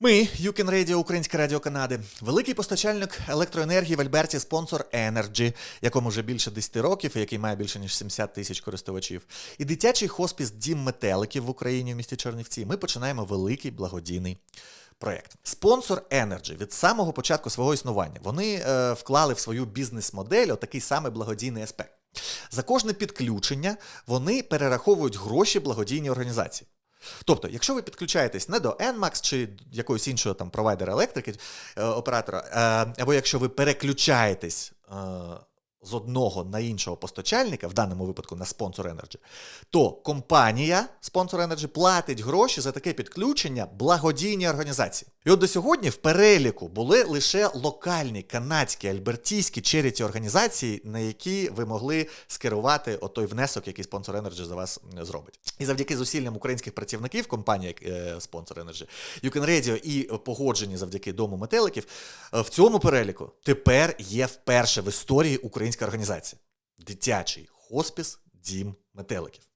Ми, Юкен Radio, Українське Радіо Канади, великий постачальник електроенергії в Альберті, спонсор Energy, якому вже більше 10 років і який має більше ніж 70 тисяч користувачів. І дитячий хоспіс Дім метеликів в Україні в місті Чернівці. Ми починаємо великий благодійний. Проєкт спонсор Energy від самого початку свого існування. Вони е, вклали в свою бізнес-модель отакий самий благодійний аспект. За кожне підключення вони перераховують гроші благодійній організації. Тобто, якщо ви підключаєтесь не до NMAX чи якогось іншого там провайдера електрики, е, оператора, е, або якщо ви переключаєтесь е, з одного на іншого постачальника, в даному випадку на спонсор Energy, то компанія спонсор Energy платить гроші за таке підключення благодійній організації. І от до сьогодні в переліку були лише локальні канадські альбертійські черіті організації, на які ви могли скерувати отой внесок, який спонсор Energy за вас зробить. І завдяки зусиллям українських працівників компанії е, спонсор Energy, You Can Radio і погоджені завдяки дому метеликів, е, в цьому переліку тепер є вперше в історії українська організація. Дитячий хоспіс Дім метеликів.